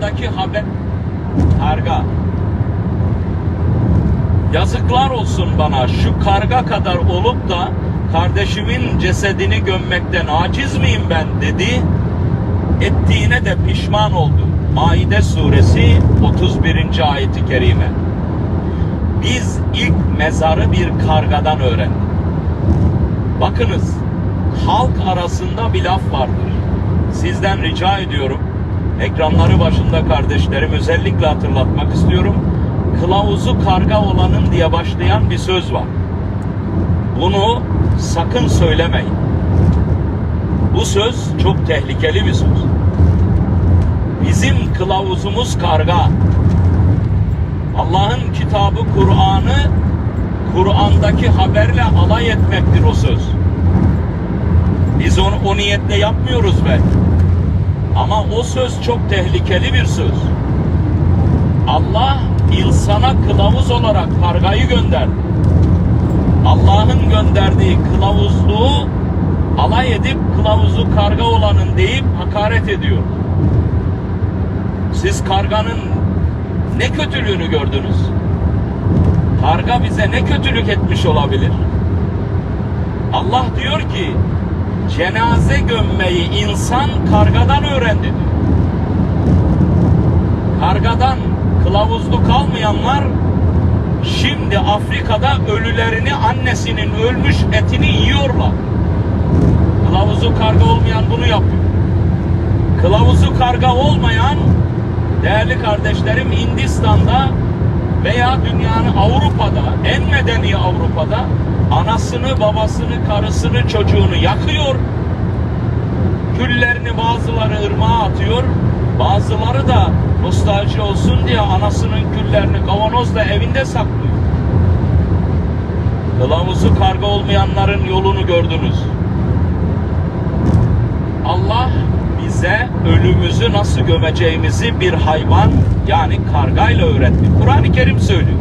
Kur'an'daki haber karga. Yazıklar olsun bana şu karga kadar olup da kardeşimin cesedini gömmekten aciz miyim ben dedi. Ettiğine de pişman oldu. Maide suresi 31. ayeti kerime. Biz ilk mezarı bir kargadan öğrendik. Bakınız halk arasında bir laf vardır. Sizden rica ediyorum. Ekranları başında kardeşlerim özellikle hatırlatmak istiyorum. Kılavuzu karga olanın diye başlayan bir söz var. Bunu sakın söylemeyin. Bu söz çok tehlikeli bir söz. Bizim kılavuzumuz karga. Allah'ın kitabı Kur'an'ı Kur'an'daki haberle alay etmektir o söz. Biz onu o niyetle yapmıyoruz belki. Ama o söz çok tehlikeli bir söz. Allah insana kılavuz olarak kargayı gönderdi. Allah'ın gönderdiği kılavuzluğu alay edip kılavuzu karga olanın deyip hakaret ediyor. Siz karganın ne kötülüğünü gördünüz? Karga bize ne kötülük etmiş olabilir? Allah diyor ki cenaze gömmeyi insan kargadan öğrendi. Kargadan kılavuzlu kalmayanlar şimdi Afrika'da ölülerini annesinin ölmüş etini yiyorlar. Kılavuzu karga olmayan bunu yapıyor. Kılavuzu karga olmayan değerli kardeşlerim Hindistan'da veya dünyanın Avrupa'da en medeni Avrupa'da anasını, babasını, karısını, çocuğunu yakıyor. Küllerini bazıları ırmağa atıyor. Bazıları da nostalji olsun diye anasının küllerini kavanozla evinde saklıyor. Kılavuzu karga olmayanların yolunu gördünüz. Allah bize ölümümüzü nasıl gömeceğimizi bir hayvan yani kargayla öğretti. Kur'an-ı Kerim söylüyor.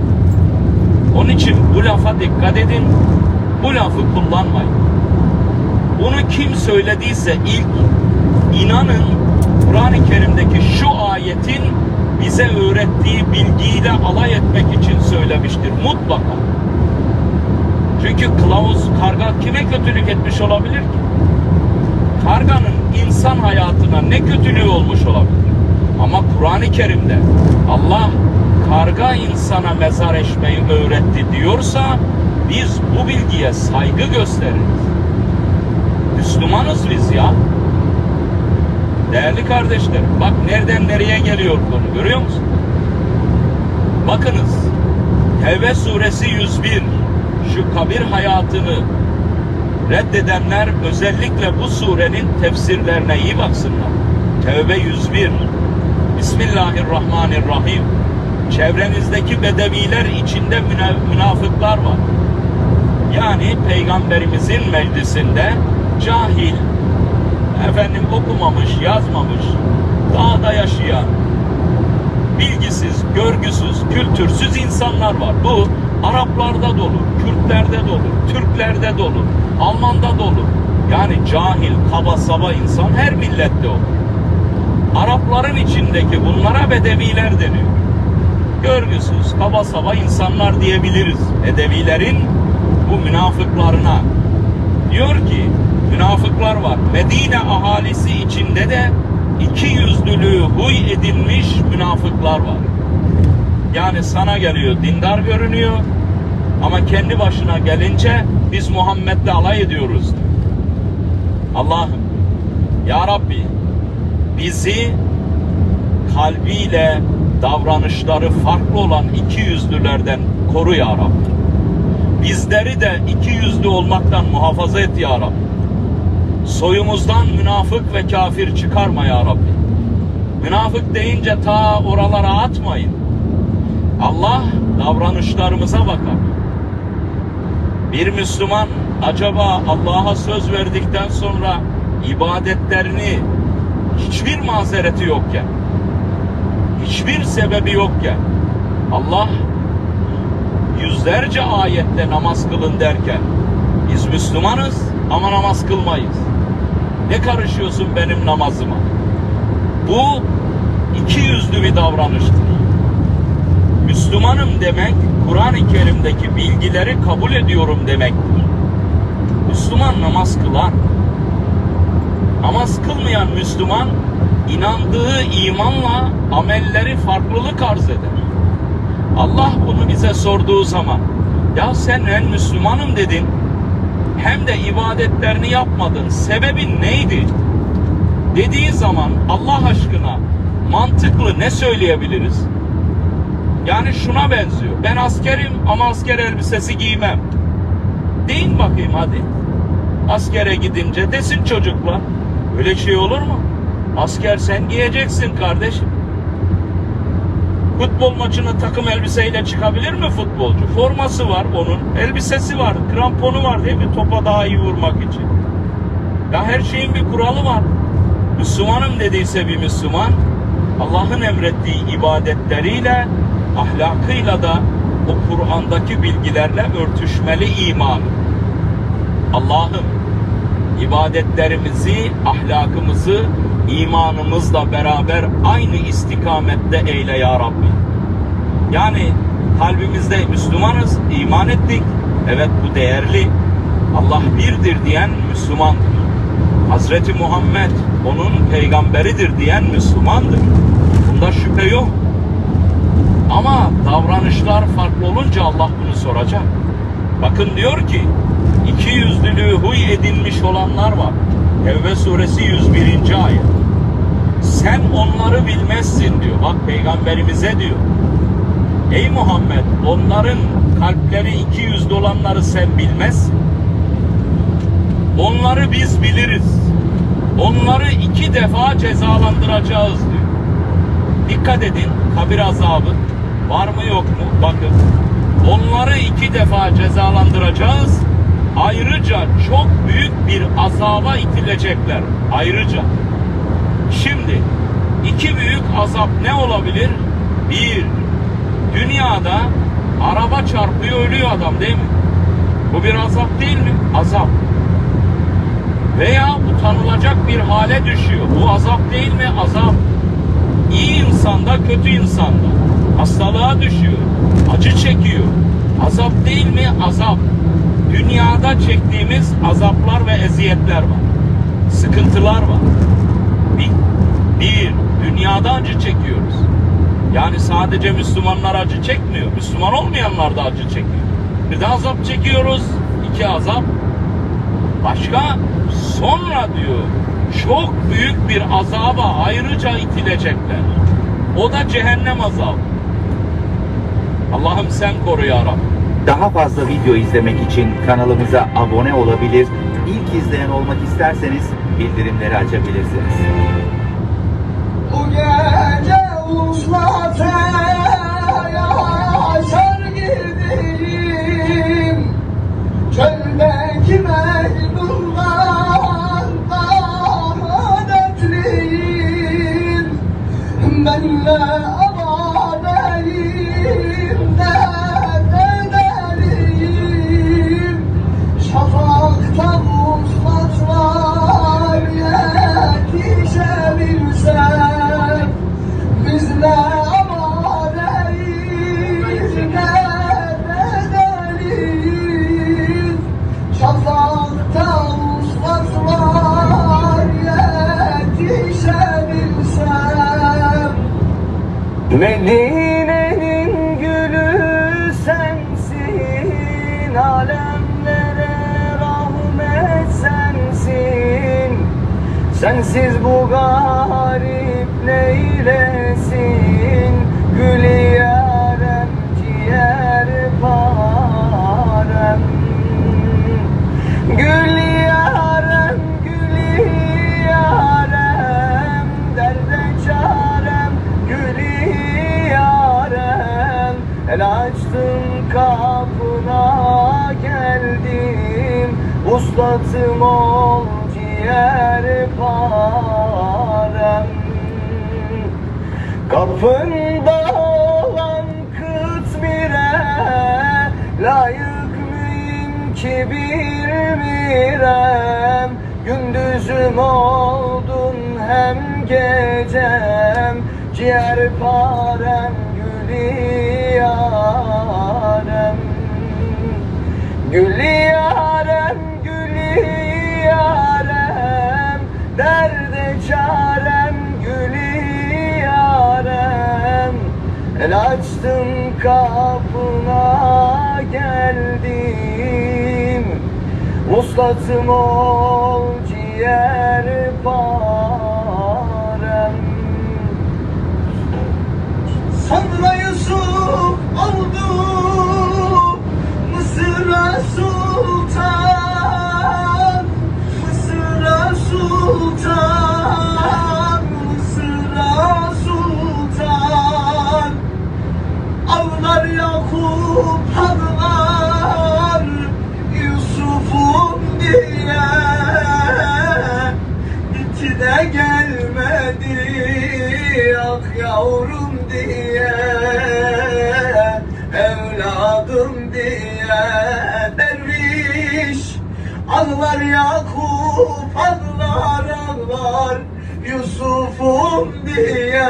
Onun için bu lafa dikkat edin. Bu lafı kullanmayın. Bunu kim söylediyse ilk inanın Kur'an-ı Kerim'deki şu ayetin bize öğrettiği bilgiyle alay etmek için söylemiştir mutlaka. Çünkü kılavuz karga kime kötülük etmiş olabilir ki? Karganın insan hayatına ne kötülüğü olmuş olabilir? Ama Kur'an-ı Kerim'de Allah karga insana mezar eşmeyi öğretti diyorsa biz bu bilgiye saygı gösteririz. Müslümanız biz ya. Değerli kardeşlerim bak nereden nereye geliyor konu görüyor musun? Bakınız Tevbe suresi 101 şu kabir hayatını reddedenler özellikle bu surenin tefsirlerine iyi baksınlar. Tevbe 101 Bismillahirrahmanirrahim Çevrenizdeki bedeviler içinde müna- münafıklar var. Yani peygamberimizin meclisinde cahil, efendim okumamış, yazmamış, dağda yaşayan, bilgisiz, görgüsüz, kültürsüz insanlar var. Bu Araplarda dolu, Kürtlerde dolu, Türklerde dolu, Almanda dolu. Yani cahil, kaba saba insan her millette olur. Arapların içindeki bunlara bedeviler deniyor. Görgüsüz, kaba saba insanlar diyebiliriz. Bedevilerin bu münafıklarına. Diyor ki münafıklar var. Medine ahalisi içinde de iki yüzlülüğü huy edilmiş münafıklar var. Yani sana geliyor dindar görünüyor ama kendi başına gelince biz Muhammed'le alay ediyoruz. diyor. Allah'ım ya Rabbi bizi kalbiyle davranışları farklı olan iki yüzlülerden koru ya Rabbi. Bizleri de iki yüzlü olmaktan muhafaza et ya Rabbi. Soyumuzdan münafık ve kafir çıkarma ya Rabbi. Münafık deyince ta oralara atmayın. Allah davranışlarımıza bakar. Bir Müslüman acaba Allah'a söz verdikten sonra ibadetlerini hiçbir mazereti yokken, hiçbir sebebi yokken Allah yüzlerce ayette namaz kılın derken biz Müslümanız ama namaz kılmayız. Ne karışıyorsun benim namazıma? Bu iki yüzlü bir davranıştır. Müslümanım demek, Kur'an-ı Kerim'deki bilgileri kabul ediyorum demektir. Müslüman namaz kılar. Namaz kılmayan Müslüman, inandığı imanla amelleri farklılık arz eder. Allah bunu bize sorduğu zaman, ya sen ben Müslümanım dedin, hem de ibadetlerini yapmadın, sebebin neydi? Dediği zaman Allah aşkına mantıklı ne söyleyebiliriz? Yani şuna benziyor. Ben askerim ama asker elbisesi giymem. Deyin bakayım hadi. Askere gidince desin çocuklar. Öyle şey olur mu? Asker sen giyeceksin kardeşim. Futbol maçına takım elbiseyle çıkabilir mi futbolcu? Forması var onun, elbisesi var, kramponu var değil mi? Topa daha iyi vurmak için. Ya her şeyin bir kuralı var. Müslümanım dediyse bir Müslüman, Allah'ın emrettiği ibadetleriyle, ahlakıyla da o Kur'an'daki bilgilerle örtüşmeli iman. Allah'ım ibadetlerimizi, ahlakımızı imanımızla beraber aynı istikamette eyle ya Rabbi. Yani kalbimizde Müslümanız, iman ettik. Evet bu değerli. Allah birdir diyen Müslümandır. Hazreti Muhammed onun peygamberidir diyen Müslümandır. Bunda şüphe yok. Ama davranışlar farklı olunca Allah bunu soracak. Bakın diyor ki iki yüzlülüğü huy edinmiş olanlar var. Tevbe suresi 101. ayet. Sen onları bilmezsin diyor. Bak peygamberimize diyor. Ey Muhammed onların kalpleri iki yüzlü olanları sen bilmezsin. Onları biz biliriz. Onları iki defa cezalandıracağız diyor. Dikkat edin kabir azabı var mı yok mu? Bakın onları iki defa cezalandıracağız. Ayrıca çok büyük bir azaba itilecekler. Ayrıca. Şimdi iki büyük azap ne olabilir? Bir, dünyada araba çarpıyor ölüyor adam değil mi? Bu bir azap değil mi? Azap. Veya utanılacak bir hale düşüyor. Bu azap değil mi? Azap. İyi insanda, kötü insanda. Hastalığa düşüyor. Acı çekiyor. Azap değil mi? Azap. Dünyada çektiğimiz azaplar ve eziyetler var. Sıkıntılar var. Bir, bir dünyada acı çekiyoruz. Yani sadece Müslümanlar acı çekmiyor. Müslüman olmayanlar da acı çekiyor. Bir de azap çekiyoruz. İki azap. Başka sonra diyor çok büyük bir azaba ayrıca itilecekler. O da cehennem azabı. Allah'ım sen koru ya Rabbi. Daha fazla video izlemek için kanalımıza abone olabilir, ilk izleyen olmak isterseniz bildirimleri açabilirsiniz. Bu gece uslata yaşar gideyim Çöldeki daha dertliyim Benle çilem Gündüzüm oldun hem gecem ciğer Ciğerparem güliyarem Güliyarem güliyarem Derde çarem güliyarem El açtım kapına gel Uslatıma ol ciğer bağ Ağlar Yakup, ağlar ağlar Yusuf'um diye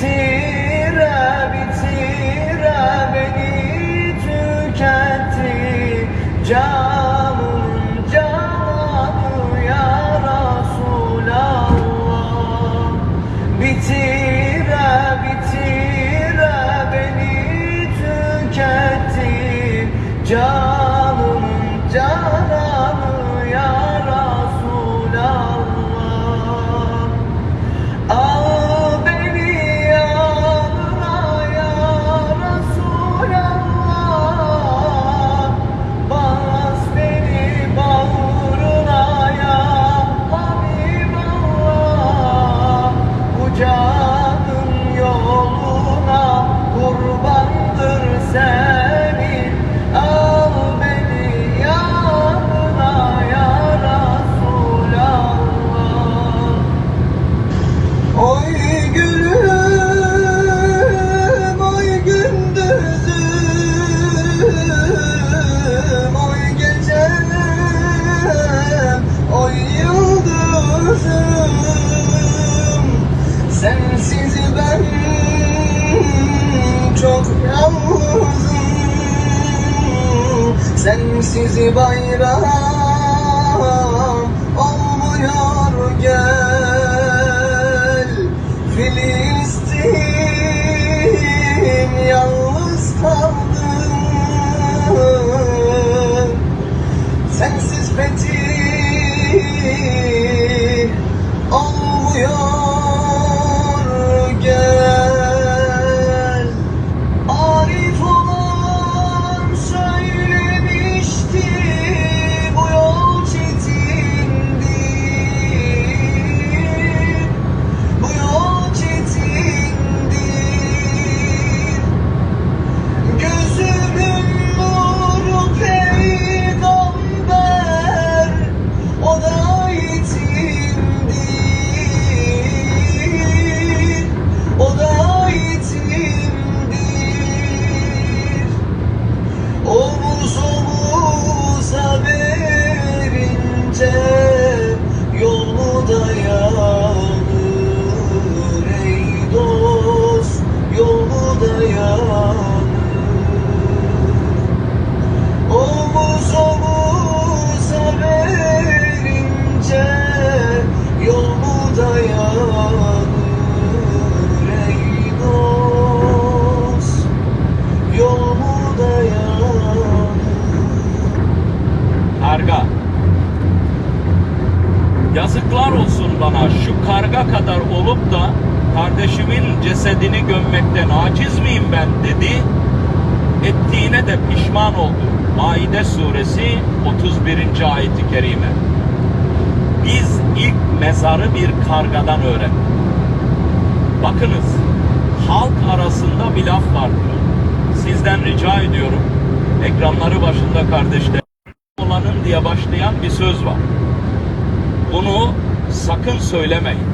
Sí. ben çok yalnızım. Sensiz bayram olmuyor gel. Filistin yalnız kal. Suresi 31. ayeti kerime. Biz ilk mezarı bir kargadan öğrendik. Bakınız halk arasında bir laf vardır. Sizden rica ediyorum ekranları başında kardeşler olanın diye başlayan bir söz var. Bunu sakın söylemeyin.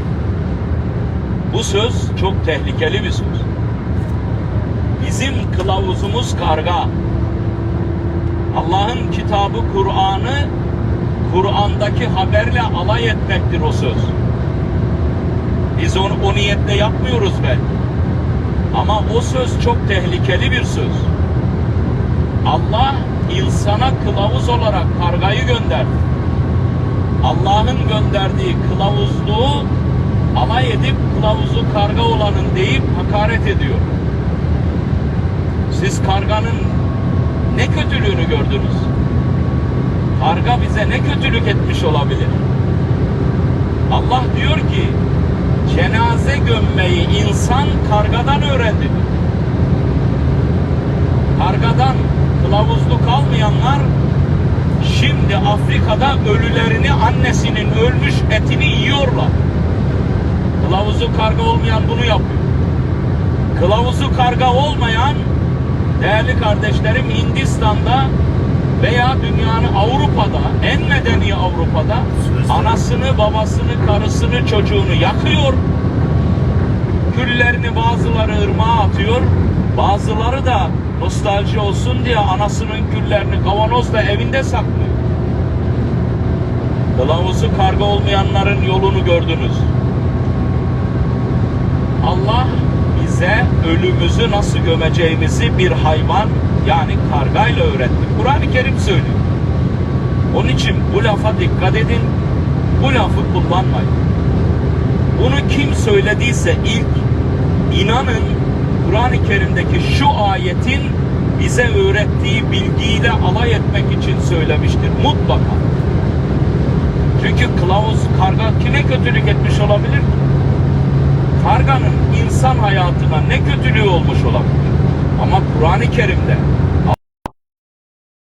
Bu söz çok tehlikeli bir söz. Bizim kılavuzumuz karga. Allah'ın kitabı Kur'an'ı Kur'an'daki haberle alay etmektir o söz. Biz onu o niyetle yapmıyoruz belki. Ama o söz çok tehlikeli bir söz. Allah insana kılavuz olarak kargayı gönderdi. Allah'ın gönderdiği kılavuzluğu alay edip kılavuzu karga olanın deyip hakaret ediyor. Siz karganın ne kötülüğünü gördünüz? Karga bize ne kötülük etmiş olabilir? Allah diyor ki cenaze gömmeyi insan kargadan öğrendi. Kargadan kılavuzluk almayanlar şimdi Afrika'da ölülerini annesinin ölmüş etini yiyorlar. Kılavuzu karga olmayan bunu yapıyor. Kılavuzu karga olmayan değerli kardeşlerim Hindistan'da veya dünyanın Avrupa'da en medeni Avrupa'da anasını, babasını, karısını, çocuğunu yakıyor. Küllerini bazıları ırmağa atıyor. Bazıları da nostalji olsun diye anasının küllerini kavanozla evinde saklıyor. Kılavuzu karga olmayanların yolunu gördünüz. Allah bize ölümümüzü nasıl gömeceğimizi bir hayvan yani kargayla öğretti. Kur'an-ı Kerim söylüyor. Onun için bu lafa dikkat edin. Bu lafı kullanmayın. Bunu kim söylediyse ilk inanın Kur'an-ı Kerim'deki şu ayetin bize öğrettiği bilgiyle alay etmek için söylemiştir. Mutlaka. Çünkü kılavuz karga kime kötülük etmiş olabilir? Karganın insan hayatına ne kötülüğü olmuş olabilir? Ama Kur'an-ı Kerim'de